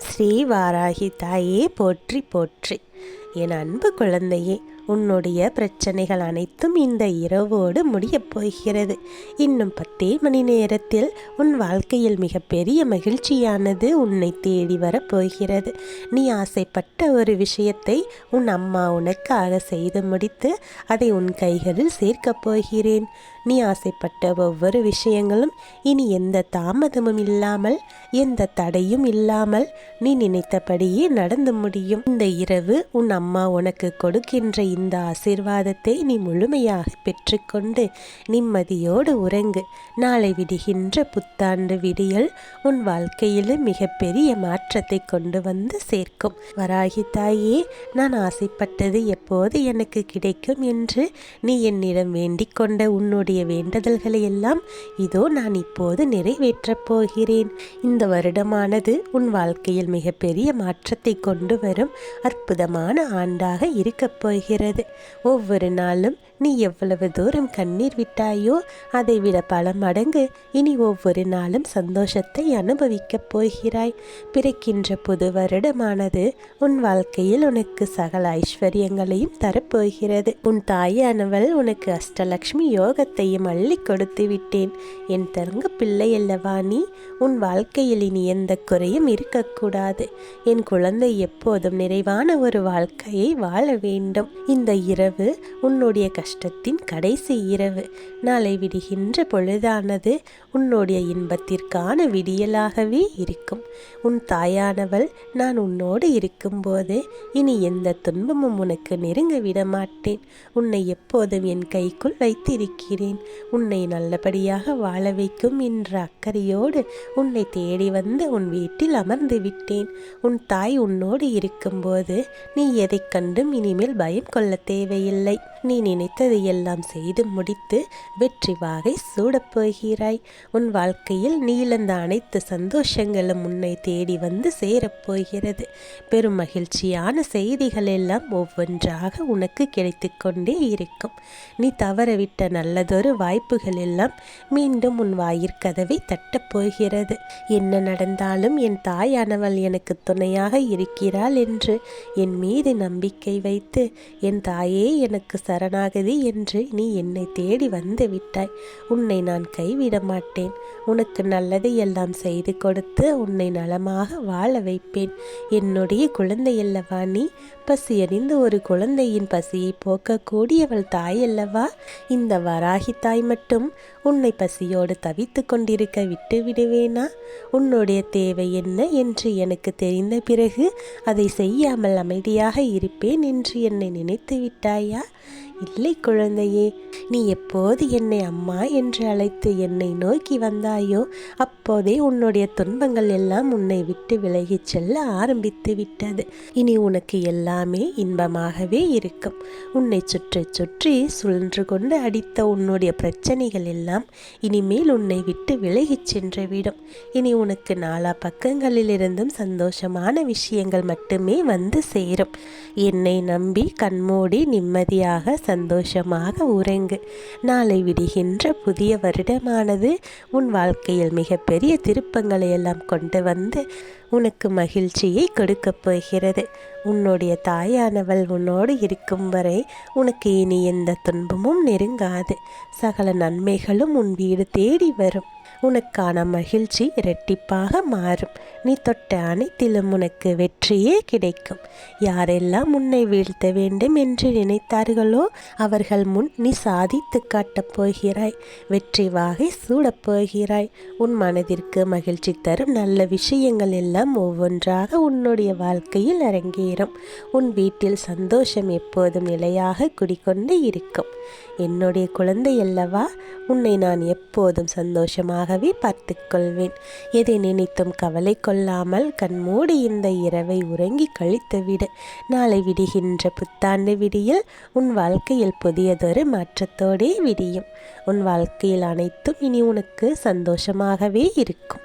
ஸ்ரீ வாராகி தாயே போற்றி போற்றி. என் அன்பு குழந்தையே உன்னுடைய பிரச்சனைகள் அனைத்தும் இந்த இரவோடு முடியப் போகிறது. இன்னும் பத்தே மணி நேரத்தில் உன் வாழ்க்கையில் மிகப்பெரிய மகிழ்ச்சியானது உன்னை தேடி வரப் போகிறது. நீ ஆசைப்பட்ட ஒரு விஷயத்தை உன் அம்மா உனக்காக செய்து முடித்து அதை உன் கைகளில் சேர்க்கப் போகிறேன். நீ ஆசைப்பட்ட ஒவ்வொரு விஷயங்களும் இனி எந்த தாமதமும் இல்லாமல் எந்த தடையும் இல்லாமல் நீ நினைத்தபடியே நடந்து முடியும். இந்த இரவு உன் அம்மா உனக்கு கொடுக்கின்ற இந்த ஆசீர்வாதத்தை நீ முழுமையாக பெற்றுக்கொண்டு நிம்மதியோடு உறங்கு. நாளை விடுகின்ற புத்தாண்டு விடியல் உன் வாழ்க்கையில் மிகப்பெரிய மாற்றத்தை கொண்டு வந்து சேர்க்கும். வராகி தாயே நான் ஆசைப்பட்டது எப்போது எனக்கு கிடைக்கும் என்று நீ என்னிடம் வேண்டிக் கொண்ட உன்னுடைய வேண்டுதல்களை எல்லாம் இதோ நான் இப்போது நிறைவேற்றப் போகிறேன். இந்த வருடமானது உன் வாழ்க்கையில் மிகப்பெரிய மாற்றத்தை கொண்டு வரும் அற்புதமான ஆண்டாக இருக்கப் போகிறது. ஒவ்வொரு நாளும் நீ எவ்வளவு தூரம் கண்ணீர் விட்டாயோ அதை விட பல மடங்கு இனி ஒவ்வொரு நாளும் சந்தோஷத்தை அனுபவிக்கப் போகிறாய். பிறக்கின்ற புது வருடமானது உன் வாழ்க்கையில் உனக்கு சகல ஐஸ்வர்யங்களையும் தரப்போகிறது. உன் தாயானவள் உனக்கு அஷ்டலக்ஷ்மி யோகத்தையும் அள்ளி கொடுத்து விட்டேன். என் தங்க பிள்ளை அல்லவா நீ? உன் வாழ்க்கையில் இனி எந்த குறையும் இருக்கக்கூடாது. என் குழந்தை எப்போதும் நிறைவான ஒரு வாழ்க்கையை வாழ வேண்டும். இந்த இரவு உன்னுடைய கஷ்டத்தின் கடைசி இரவு. நாளை விடுகின்ற பொழுதானது உன்னுடைய இன்பத்திற்கான விடியலாகவே இருக்கும். உன் தாயானவள் நான் உன்னோடு இருக்கும்போது இனி எந்த துன்பமும் உனக்கு நெருங்க விட மாட்டேன் உன்னை எப்போதும் என் கைக்குள் வைத்திருக்கிறேன். உன்னை நல்லபடியாக வாழ வைக்கும் என்ற அக்கறையோடு உன்னை தேடி வந்து உன் வீட்டில் அமர்ந்து விட்டேன். உன் தாய் உன்னோடு இருக்கும்போது நீ எதைக் கண்டும் இனிமேல் பயம் கொள்ள தேவையில்லை. நீ நினைத்த எல்லாம் செய்து முடித்து வெற்றி வாகை சூடப்போகிறாய் உன் வாழ்க்கையில் நீளந்த அனைத்து சந்தோஷங்களும் உன்னை தேடி வந்து சேரப்போகிறது பெரும் மகிழ்ச்சியான செய்திகள் எல்லாம் ஒவ்வொன்றாக உனக்கு கிடைத்து கொண்டே இருக்கும். நீ தவறவிட்ட நல்லதொரு வாய்ப்புகள் எல்லாம் மீண்டும் உன் வாயிற்கதவை தட்டப்போகிறது என்ன நடந்தாலும் என் தாயானவள் எனக்கு துணையாக இருக்கிறாள் என்று என் மீது நம்பிக்கை வைத்து என் தாயே எனக்கு சரணாகதி என்று நீ என்னை தேடி வந்து விட்டாய். உன்னை நான் கைவிட மாட்டேன். உனக்கு நல்லதை எல்லாம் செய்து கொடுத்து உன்னை நலமாக வாழ வைப்பேன். என்னுடைய குழந்தையல்லவா நீ? பசியறிந்து ஒரு குழந்தையின் பசியை போக்கக்கூடியவள் தாய் அல்லவா? இந்த வராகி தாய் மட்டும் உன்னை பசியோடு தவித்து கொண்டிருக்க விட்டு விடுவேனா? உன்னுடைய தேவை என்ன என்று எனக்கு தெரிந்த பிறகு அதை செய்யாமல் அமைதியாக இருப்பேன் என்று என்னை நினைத்து விட்டாயா? இல்லை குழந்தையே நீ எப்போது என்னை அம்மா என்று அழைத்து என்னை நோக்கி வந்தாயோ அப்போதே உன்னுடைய துன்பங்கள் எல்லாம் உன்னை விட்டு விலகிச் செல்ல ஆரம்பித்து விட்டது. இனி உனக்கு எல்லாமே இன்பமாகவே இருக்கும். உன்னை சுற்றி சுற்றி சுழன்று கொண்டு அடித்த உன்னுடைய பிரச்சனைகள் எல்லாம் இனிமேல் உன்னை விட்டு விலகிச் சென்றுவிடும். இனி உனக்கு நாலா பக்கங்களிலிருந்தும் சந்தோஷமான விஷயங்கள் மட்டுமே வந்து சேரும். என்னை நம்பி கண்மூடி நிம்மதியாக சந்தோஷமாக உறங்கு. நாளை விடுகின்ற புதிய வருடமானது உன் வாழ்க்கையில் மிகப்பெரிய திருப்பங்களை எல்லாம் கொண்டு வந்து உனக்கு மகிழ்ச்சியை கொடுக்கப் போகிறது. உன்னுடைய தாயானவள் உன்னோடு இருக்கும் வரை உனக்கு இனி எந்த துன்பமும் நெருங்காது. சகல நன்மைகளும் உன் வீடு தேடி வரும். உனக்கான மகிழ்ச்சி இரட்டிப்பாக மாறும். நீ தொட்ட அனைத்திலும் உனக்கு வெற்றியே கிடைக்கும். யாரெல்லாம் உன்னை வீழ்த்த வேண்டும் என்று நினைத்தார்களோ அவர்கள் முன் நீ சாதித்து காட்டப் போகிறாய். வெற்றி வாகை சூடப் போகிறாய். உன் மனதிற்கு மகிழ்ச்சி தரும் நல்ல விஷயங்கள் எல்லாம் ஒவ்வொன்றாக உன்னுடைய வாழ்க்கையில் அரங்கேறும். உன் வீட்டில் சந்தோஷம் எப்போதும் நிலையாக குடிக்கொண்டு இருக்கும். என்னுடைய குழந்தை அல்லவா? உன்னை நான் எப்போதும் சந்தோஷமாக சந்தோஷமாகவே பார்த்துக்கொள்வேன். எதை நினைத்தும் கவலை கொள்ளாமல் கண்மூடி இந்த இரவை உறங்கி கழித்துவிடு. நாளை விடுகின்ற புத்தாண்டு விடியில் உன் வாழ்க்கையில் புதியதொரு மாற்றத்தோடே விடியும். உன் வாழ்க்கையில் அனைத்தும் இனி உனக்கு சந்தோஷமாகவே இருக்கும்.